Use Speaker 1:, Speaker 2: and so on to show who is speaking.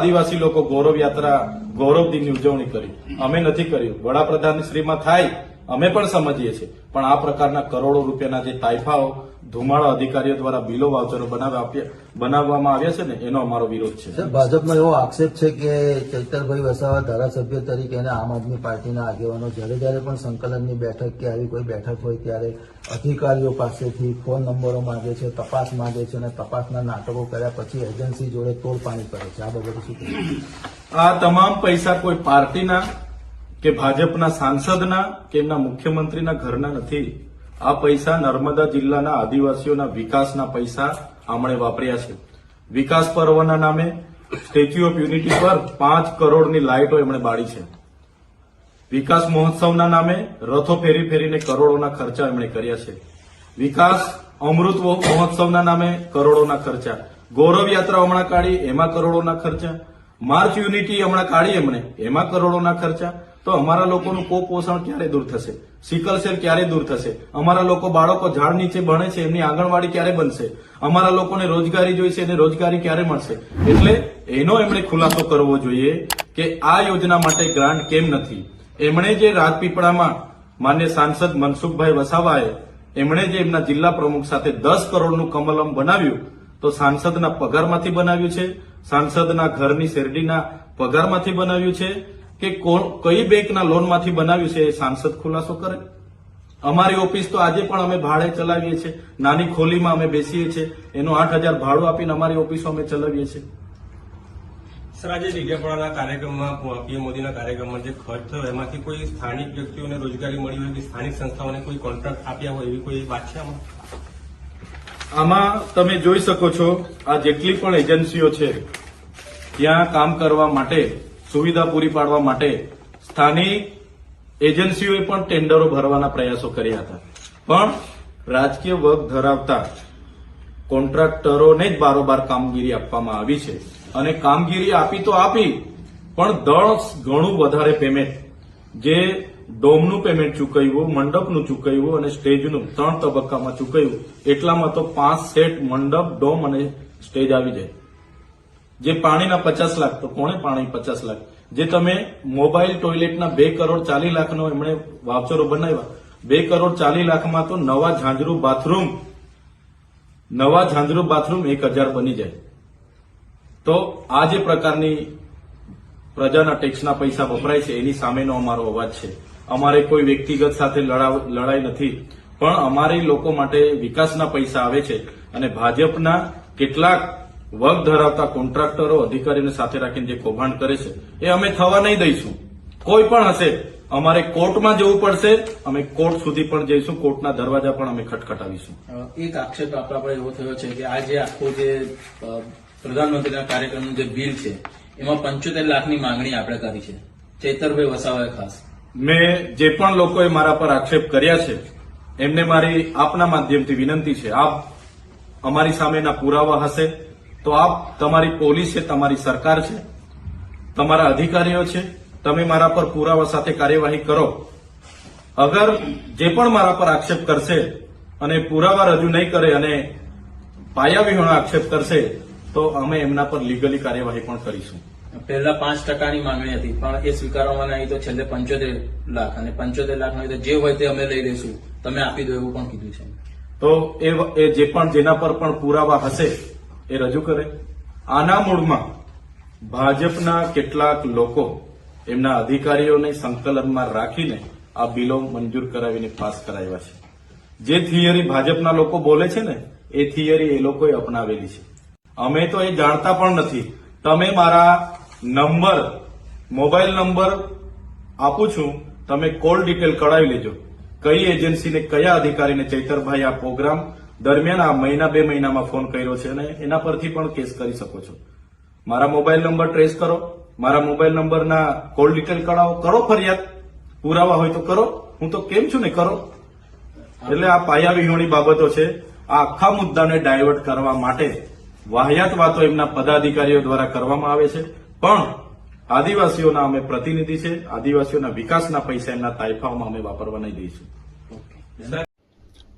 Speaker 1: આદિવાસી લોકો ગૌરવ યાત્રા ગૌરવ દિનની ઉજવણી કરી. અમે નથી કર્યું. વડાપ્રધાન શ્રીમાં થાય અમે પણ સમજીએ છીએ. પણ આ પ્રકારના કરોડો રૂપિયાના જે તાઇફાઓ ધુમાડા અધિકારીઓ દ્વારા બિલો વાઉચરો બનાવવામાં આવ્યા છે ને એનો અમારો વિરોધ છે.
Speaker 2: ભાજપમાં ભાજપનો એવો આક્ષેપ છે કે ચૈતરભાઈ વસાવા ધારાસભ્ય તરીકે અને આમ આદમી પાર્ટીના આગેવાનો જ્યારે જ્યારે પણ સંકલનની બેઠક કે આવી કોઈ બેઠક હોય ત્યારે અધિકારીઓ પાસેથી ફોન નંબરો માંગે છે તપાસ માંગે છે અને તપાસના નાટકો કર્યા પછી એજન્સી જોડે તોડપાણી કરે છે. આ બાબતે શું
Speaker 1: આ તમામ પૈસા કોઈ પાર્ટીના કે ભાજપના સાંસદના કે એમના મુખ્યમંત્રીના ઘરના નથી. આ પૈસા નર્મદા જિલ્લાના આદિવાસીઓના વિકાસના પૈસા આમણે વાપર્યા છે. વિકાસ પર્વના નામે સ્ટેચ્યુ ઓફ યુનિટી પર પાંચ કરોડની લાઇટો એમણે બાળી છે. વિકાસ મહોત્સવના નામે રથો ફેરી ફેરીને કરોડોના ખર્ચા એમણે કર્યા છે. વિકાસ અમૃત મહોત્સવના નામે કરોડોના ખર્ચા. ગૌરવ યાત્રા હમણાં કાઢી, એમાં કરોડોના ખર્ચા. માર્ચ યુનિટી હમણાં કાઢી એમણે, એમાં કરોડોના ખર્ચા. તો અમારા લોકોનું કુપોષણ ક્યારે દૂર થશે? સિકલ સેલ ક્યારે દૂર થશે? અમારા લોકો બાળકો ઝાડ નીચે ભણે છે, એમની આંગણવાડી ક્યારે બનશે? અમારા લોકોને રોજગારી જોઈશે, એને રોજગારી ક્યારે મળશે? એટલે એનો એમણે ખુલાસો કરવો જોઈએ કે આ યોજના માટે ગ્રાન્ટ કેમ નથી. એમણે જે રાજપીપળામાં માન્ય સાંસદ મનસુખભાઈ વસાવાએ એમણે જે એમના જિલ્લા પ્રમુખ સાથે દસ કરોડનું કમલમ બનાવ્યું, તો સાંસદના પગારમાંથી બનાવ્યું છે, સાંસદના ઘરની શેરડીના પગારમાંથી બનાવ્યું છે કે કોણ કઈ બેંકના લોનમાંથી બનાવ્યું છે એ સાંસદ ખુલાસો કરે? અમારી ઓફિસ તો આજે પણ અમે ભાડે ચલાવીએ છીએ. નાની ખોલીમાં અમે બેસીએ છીએ. એનું આઠ હજાર ભાડું આપીને અમારી ઓફિસો અમે ચલાવીએ છીએ.
Speaker 3: સર આજે ડેડિયાપાડાના કાર્યક્રમમાં પીએમ મોદીના કાર્યક્રમમાં જે ખર્ચ થયો એમાંથી કોઈ સ્થાનિક વ્યક્તિઓને રોજગારી મળી હોય કે સ્થાનિક સંસ્થાઓને કોઈ કોન્ટ્રાક્ટ આપ્યા હોય એવી કોઈ વાત છે આમાં?
Speaker 1: આમાં તમે જોઈ શકો છો આ જેટલી પણ એજન્સીઓ છે ત્યાં કામ કરવા માટે સુવિધા પૂરી પાડવા માટે સ્થાનિક એજન્સીઓએ પણ ટેન્ડરો ભરવાના પ્રયાસો કર્યા હતા. પણ રાજકીય વર્ગ ધરાવતા કોન્ટ્રાક્ટરોને જ બારોબાર કામગીરી આપવામાં આવી છે. અને કામગીરી આપી તો આપી, પણ દસ ઘણું વધારે પેમેન્ટ જે ડોમનું પેમેન્ટ ચૂકવ્યું, મંડપનું ચૂકવ્યું અને સ્ટેજનું ત્રણ તબક્કામાં ચૂકવ્યું. એટલામાં તો પાંચ સેટ મંડપ, ડોમ અને સ્ટેજ આવી જાય. જે પાણીના પચાસ લાખ, તો કોણે પાણી પચાસ લાખ? જે તમે મોબાઈલ ટોયલેટના બે કરોડ ચાલીસ લાખનો એમણે વાવચરો બનાવ્યા, બે કરોડ ચાલીસ લાખમાં તો નવા ઝાંઝરું બાથરૂમ, નવા ઝાંઝરું બાથરૂમ એક હજાર બની જાય. તો આ જે પ્રકારની પ્રજાના ટેક્સના પૈસા વપરાય છે, એની સામેનો અમારો અવાજ છે. અમારે કોઈ વ્યક્તિગત સાથે લડાઈ નથી, પણ અમારી લોકો માટે વિકાસના પૈસા આવે છે અને ભાજપના કેટલાક વર્ગ ધરાવતા કોન્ટ્રાક્ટરો અધિકારીને સાથે રાખીને જે કૌભાંડ કરે છે એ અમે થવા નહીં દઈશું. કોઈ પણ હશે અમારે કોર્ટમાં જવું પડશે અમે કોર્ટ સુધી પણ જઈશું કોર્ટના દરવાજા પણ અમે ખટખટાવીશું.
Speaker 4: એક આક્ષેપ આપણા પર એવો થયો છે કે આ જે આખો જે પ્રધાનમંત્રીના કાર્યક્રમનું જે બિલ છે એમાં પંચોતેર લાખની માંગણી આપણે કરી છે. ચેતરભાઈ વસાવાએ ખાસ.
Speaker 1: મેં જે પણ લોકોએ મારા પર આક્ષેપ કર્યા છે એમને મારી આપના માધ્યમથી વિનંતી છે આપ અમારી સામેના પુરાવા હશે તો આપ તમારી પોલીસ છે તમારી સરકાર છે તમારા અધિકારીઓ છે તમે મારા પર પુરાવા સાથે કાર્યવાહી કરો. અગર જે પણ મારા પર આક્ષેપ કરશે અને પુરાવા રજૂ નહીં કરે અને પાયા વિહોણો આક્ષેપ કરશે તો અમે એમના પર લીગલી કાર્યવાહી પણ કરીશું.
Speaker 4: પહેલા પાંચ ટકાની માંગણી હતી પણ એ સ્વીકારવામાં નહીં તો છેલ્લે પંચોતેર લાખ અને પંચોતેર લાખ નહીં તો જે હોય તે અમે લઈ લઈશું. તમે આપી દો એવું પણ કીધું છે.
Speaker 1: તો એ જે પણ જેના પર પણ પુરાવા હશે એ રજૂ કરે. આના મૂળમાં ભાજપના કેટલાક લોકો એમના અધિકારીઓને સંકલનમાં રાખીને આ બિલો મંજૂર કરાવીને પાસ કરાવ્યા છે. જે થિયરી ભાજપના લોકો બોલે છે ને, એ થિયરી એ લોકોએ અપનાવેલી છે. અમે તો એ જાણતા પણ નથી. તમે મારા નંબર, મોબાઈલ નંબર આપું છું. તમે કોલ ડિટેલ કઢાવી લેજો. કઈ એજન્સીને, કયા અધિકારીને ચૈતરભાઈ આ પ્રોગ્રામ દરમિયાન આ મહિના બે મહિનામાં ફોન કર્યો છે અને એના પરથી પણ કેસ કરી શકો છો. મારા મોબાઈલ નંબર ટ્રેસ કરો. મારા મોબાઈલ નંબરના કોલ ડિટેલ કઢાવો. કરો ફરિયાદ. પુરાવા હોય તો કરો. હું તો કેમ છું ને કરો? એટલે આ પાયા વિહોણી બાબતો છે. આ આખા મુદ્દાને ડાયવર્ટ કરવા માટે વાહિયાત વાતો એમના પદાધિકારીઓ દ્વારા કરવામાં આવે છે. પણ આદિવાસીઓના અમે પ્રતિનિધિ છે. આદિવાસીઓના વિકાસના પૈસા એમના તાઇફાઓમાં અમે વાપરવા નહીં દઈશું.